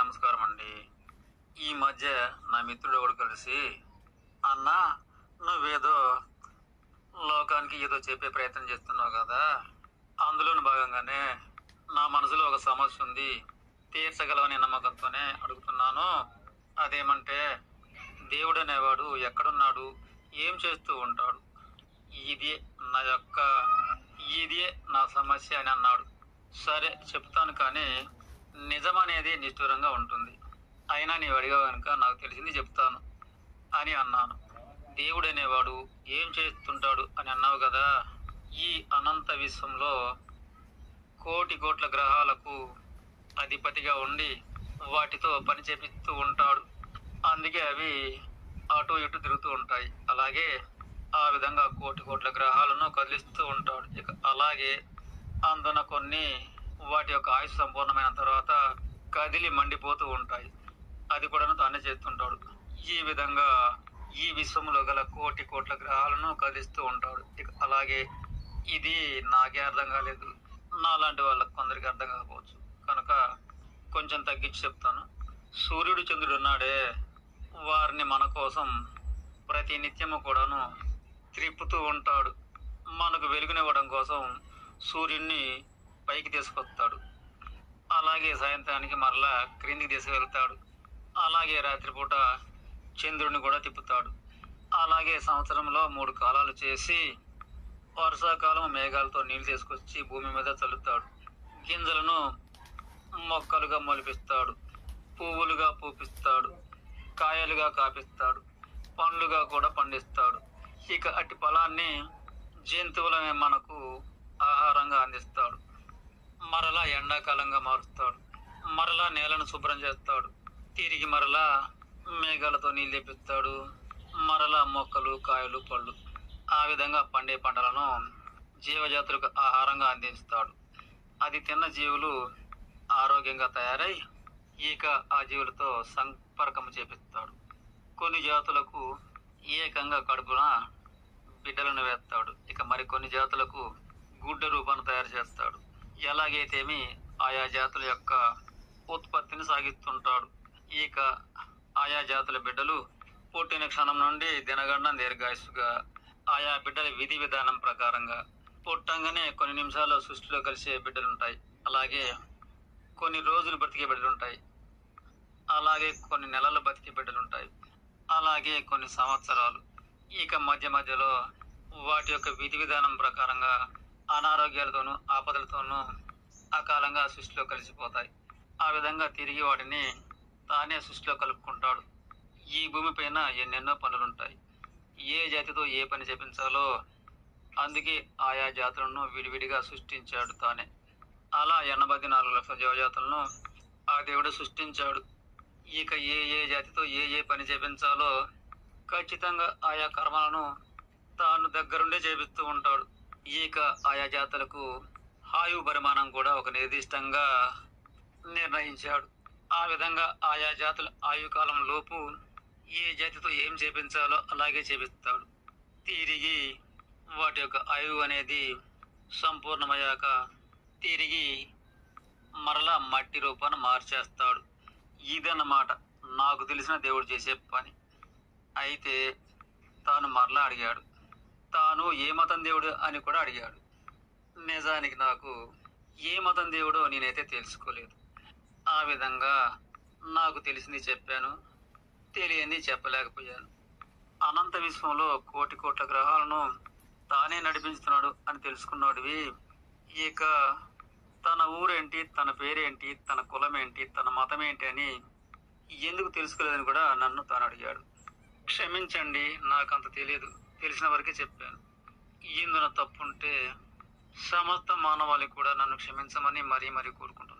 నమస్కారం అండి ఈ మధ్య నా మిత్రుడు ఒకడు కలిసి అన్న నువ్వేదో లోకానికి ఏదో చెప్పే ప్రయత్నం చేస్తున్నావు కదా అందులోని భాగంగానే నా మనసులో ఒక సమస్య ఉంది తీర్చగలవని నమ్మకంతోనే అడుగుతున్నాను. అదేమంటే దేవుడు అనేవాడు ఎక్కడున్నాడు ఏం చేస్తూ ఉంటాడు ఇది నా యొక్క ఇదే నా సమస్య అని అన్నాడు. సరే చెప్తాను కానీ నిజం అనేది నిష్ఠూరంగా ఉంటుంది. అయినా నీవు అడిగావు కనుక నాకు తెలిసింది చెప్తాను అని అన్నాను. దేవుడు అనేవాడు ఏం చేస్తుంటాడు అని అన్నావు కదా? ఈ అనంత విశ్వంలో కోటి కోట్ల గ్రహాలకు అధిపతిగా ఉండి వాటితో పని చేపిస్తూ ఉంటాడు. అందుకే అవి అటు ఇటు తిరుగుతూ ఉంటాయి. అలాగే ఆ విధంగా కోటి కోట్ల గ్రహాలను కదిలిస్తూ ఉంటాడు. ఇక అలాగే అందున కొన్ని వాటి యొక్క ఆయుష్ సంపూర్ణమైన తర్వాత కదిలి మండిపోతూ ఉంటాయి. అది కూడా తానే చేస్తుంటాడు. ఈ విధంగా ఈ విశ్వంలో గల కోటి కోట్ల గ్రహాలను కదిలిస్తూ ఉంటాడు. అలాగే ఇది నాకే అర్థం కాలేదు. నాలాంటి వాళ్ళకి కొందరికి అర్థం కాకపోవచ్చు. కనుక కొంచెం తగ్గించి చెప్తాను. సూర్యుడు చంద్రుడు ఉన్నాడే. వారిని మన కోసం ప్రతి నిత్యము కూడాను త్రిప్పుతూ ఉంటాడు. మనకు వెలుగునివ్వడం కోసం సూర్యుడిని పైకి తీసుకొస్తాడు. అలాగే సాయంత్రానికి మరలా క్రిందికి తీసుకెళ్తాడు. అలాగే రాత్రిపూట చంద్రుడిని కూడా తిప్పుతాడు. అలాగే సంవత్సరంలో మూడు కాలాలు చేసి వర్షాకాలం మేఘాలతో నీళ్ళు తీసుకొచ్చి భూమి మీద చల్లుతాడు. గింజలను మొక్కలుగా మొలిపిస్తాడు. పువ్వులుగా పూపిస్తాడు. కాయలుగా కాపిస్తాడు. పండ్లుగా కూడా పండిస్తాడు. ఇక అట్టి ఫలాన్ని జంతువులనే మనకు ఆహారంగా అందిస్తాడు. ఎండాకాలంగా మారుస్తాడు. మరలా నేలను శుభ్రం చేస్తాడు. తిరిగి మరలా మేఘాలతో నీళ్ళు తెప్పిస్తాడు. మరలా మొక్కలు కాయలు పళ్ళు ఆ విధంగా పండే పంటలను జీవజాతులకు ఆహారంగా అందిస్తాడు. అది తిన్న జీవులు ఆరోగ్యంగా తయారై ఇక ఆ జీవులతో సంపర్కం చేపిస్తాడు. కొన్ని జాతులకు ఏకంగా కడుపున బిడ్డలను వేస్తాడు. ఇక మరికొన్ని జాతులకు గుడ్డ రూపాన్ని తయారు చేస్తాడు. ఎలాగైతేమి ఆయా జాతుల యొక్క ఉత్పత్తిని సాగిస్తుంటాడు. ఇక ఆయా జాతుల బిడ్డలు పుట్టిన క్షణం నుండి దినగండం దీర్ఘాయుసుగా ఆయా బిడ్డల విధి విధానం ప్రకారంగా పుట్టంగానే కొన్ని నిమిషాలు సృష్టిలో కలిసే బిడ్డలుంటాయి. అలాగే కొన్ని రోజులు బ్రతికే బిడ్డలుంటాయి. అలాగే కొన్ని నెలలు బతికే బిడ్డలుంటాయి. అలాగే కొన్ని సంవత్సరాలు. ఇక మధ్య మధ్యలో వాటి యొక్క విధి విధానం ప్రకారంగా అనారోగ్యాలతోనూ ఆపదలతోనూ అకాలంగా సృష్టిలో కలిసిపోతాయి. ఆ విధంగా తిరిగి వాటిని తానే సృష్టిలో కలుపుకుంటాడు. ఈ భూమిపైన ఎన్నెన్నో పనులుంటాయి. ఏ జాతితో ఏ పని చేపించాలో అందుకే ఆయా జాతులను విడివిడిగా సృష్టించాడు తానే. అలా ఎనభై నాలుగు లక్షల జీవజాతులను ఆ దేవుడు సృష్టించాడు. ఇక ఏ ఏ జాతితో ఏ ఏ పని చేపించాలో ఖచ్చితంగా ఆయా కర్మలను తాను దగ్గరుండే చేపిస్తూ ఉంటాడు. ఈక ఆయా జాతులకు ఆయువు పరిమాణం కూడా ఒక నిర్దిష్టంగా నిర్ణయించాడు. ఆ విధంగా ఆయా జాతుల ఆయుకాలం లోపు ఏ జాతితో ఏం చేపించాలో అలాగే చేపిస్తాడు. తిరిగి వాటి యొక్క ఆయువు అనేది సంపూర్ణమయ్యాక తిరిగి మరలా మట్టి రూపాన్ని మార్చేస్తాడు. ఇదన్నమాట నాకు తెలిసిన దేవుడు చేసే పని. అయితే తాను మరలా అడిగాడు తాను ఏ మతం దేవుడు అని కూడా అడిగాడు. నిజానికి నాకు ఏ మతం దేవుడో నేనైతే తెలుసుకోలేదు. ఆ విధంగా నాకు తెలిసింది చెప్పాను. తెలియంది చెప్పలేకపోయాను. అనంత విశ్వంలో కోటి కోట్ల గ్రహాలను తానే నడిపించుతున్నాడు అని తెలుసుకున్నాడువి. ఇక తన ఊరేంటి తన పేరేంటి తన కులం ఏంటి తన మతం ఏంటి అని ఎందుకు తెలుసుకోలేదని కూడా నన్ను తాను అడిగాడు. క్షమించండి నాకు అంత తెలియదు తెలిసిన వరకే చెప్పాను. ఇందున తప్పుంటే సమస్త మానవాళి కూడా నన్ను క్షమించమని మరీ మరీ కోరుకుంటున్నాను.